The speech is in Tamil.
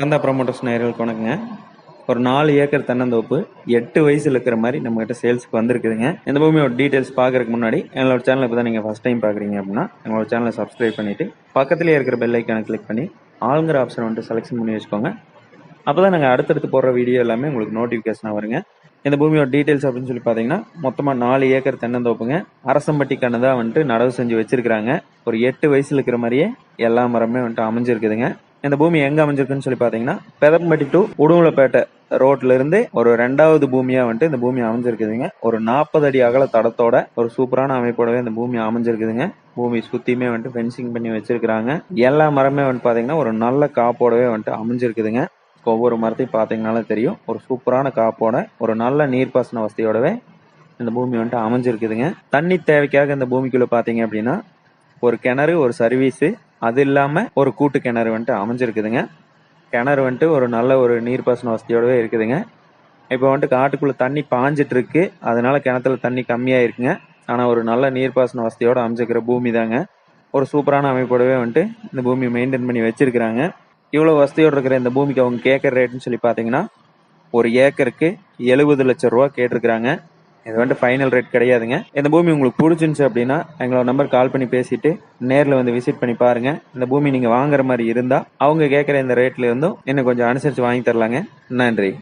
கந்தா ப்ரமோட்டர்ஸ் நேயர்களுக்கு வணக்கங்க. ஒரு நாலு ஏக்கர் தென்னந்தோப்பு எட்டு வயசுல இருக்கிற மாதிரி நம்ம கிட்ட சேல்ஸ்க்கு வந்திருக்குதுங்க. இந்த பூமியோட டீடைல்ஸ் பார்க்கறதுக்கு முன்னாடி எங்களோட சேனல் இப்போ தான் நீங்கள் ஃபர்ஸ்ட் டைம் பார்க்குறீங்க அப்படின்னா எங்களோட சேனலை சப்ஸ்கிரைப் பண்ணிட்டு பக்கத்துலேயே இருக்கிற பெல் ஐக்கானை கிளிக் பண்ணி ஆளுங்கிற ஆப்ஷன் வந்துட்டு செலெக்ஷன் பண்ணி வச்சுக்கோங்க. அப்போ தான் நாங்கள் அடுத்தடுத்து போடுற வீடியோ எல்லாமே உங்களுக்கு நோட்டிஃபிகேஷனாக வருங்க. இந்த பூமியோட டீடைல்ஸ் அப்படின்னு சொல்லி பார்த்தீங்கன்னா மொத்தமாக நாலு ஏக்கர் தென்னந்தோப்புங்க. அரசம்பட்டி கண்ணு தான் வந்துட்டு நடவு செஞ்சு வச்சிருக்கிறாங்க. ஒரு எட்டு வயசுல இருக்கிற மாதிரியே எல்லா மரமே வந்துட்டு அமைஞ்சிருக்குதுங்க. இந்த பூமி எங்க அமைஞ்சிருக்குன்னு சொல்லி பார்த்தீங்கன்னா பெதம்பட்டி டு உடுமலைப்பேட்டை ரோட்ல இருந்து ஒரு ரெண்டாவது பூமியா வந்துட்டு இந்த பூமி அமைஞ்சிருக்குதுங்க. ஒரு நாற்பது அடி அகல தடத்தோட ஒரு சூப்பரான அமைப்போடவே இந்த பூமி அமைஞ்சிருக்குதுங்க. பூமி சுத்தியுமே வந்துட்டு ஃபென்சிங் பண்ணி வச்சிருக்கிறாங்க. எல்லா மரமே வந்துட்டு பாத்தீங்கன்னா ஒரு நல்ல காப்போடவே வந்துட்டு அமைஞ்சிருக்குதுங்க. ஒவ்வொரு மரத்தையும் பார்த்தீங்கனாலே தெரியும். ஒரு சூப்பரான காப்போட ஒரு நல்ல நீர்ப்பாசன வசதியோடவே இந்த பூமி வந்துட்டு அமைஞ்சிருக்குதுங்க. தண்ணி தேவைக்காக இந்த பூமிக்குள்ள பாத்தீங்க அப்படின்னா ஒரு கிணறு ஒரு சர்வீஸு அது இல்லாம ஒரு கூட்டு கிணறு வந்துட்டு அமைஞ்சிருக்குதுங்க. கிணறு வந்துட்டு ஒரு நல்ல ஒரு நீர்ப்பாசன வசதியோடவே இருக்குதுங்க. இப்போ வந்துட்டு காட்டுக்குள்ள தண்ணி பாஞ்சிட்டு இருக்கு அதனால கிணத்துல தண்ணி கம்மியா இருக்குங்க ஆனா ஒரு நல்ல நீர்ப்பாசன வசதியோட அமைஞ்சிருக்கிற பூமி தாங்க. ஒரு சூப்பரான அமைப்போடவே வந்துட்டு இந்த பூமி மெயின்டைன் பண்ணி வச்சிருக்கிறாங்க. இவ்வளவு வசதியோடு இருக்கிற இந்த பூமிக்கு அவங்க கேட்கற ரேட்டுன்னு சொல்லி பாத்தீங்கன்னா ஒரு ஏக்கருக்கு எழுபது லட்சம் ரூபா கேட்டிருக்கிறாங்க. இது வந்துட்டு ஃபைனல் ரேட் கிடையாதுங்க. இந்த பூமி உங்களுக்கு பிடிச்சிருந்துச்சு அப்படின்னா எங்களோட நம்பர் கால் பண்ணி பேசிட்டு நேரில் வந்து விசிட் பண்ணி பாருங்க. இந்த பூமி நீங்க வாங்குற மாதிரி இருந்தா அவங்க கேட்குற இந்த ரேட்ல இருந்தும் இன்னும் கொஞ்சம் அனுசரிச்சு வாங்கி தரலாங்க. நன்றி.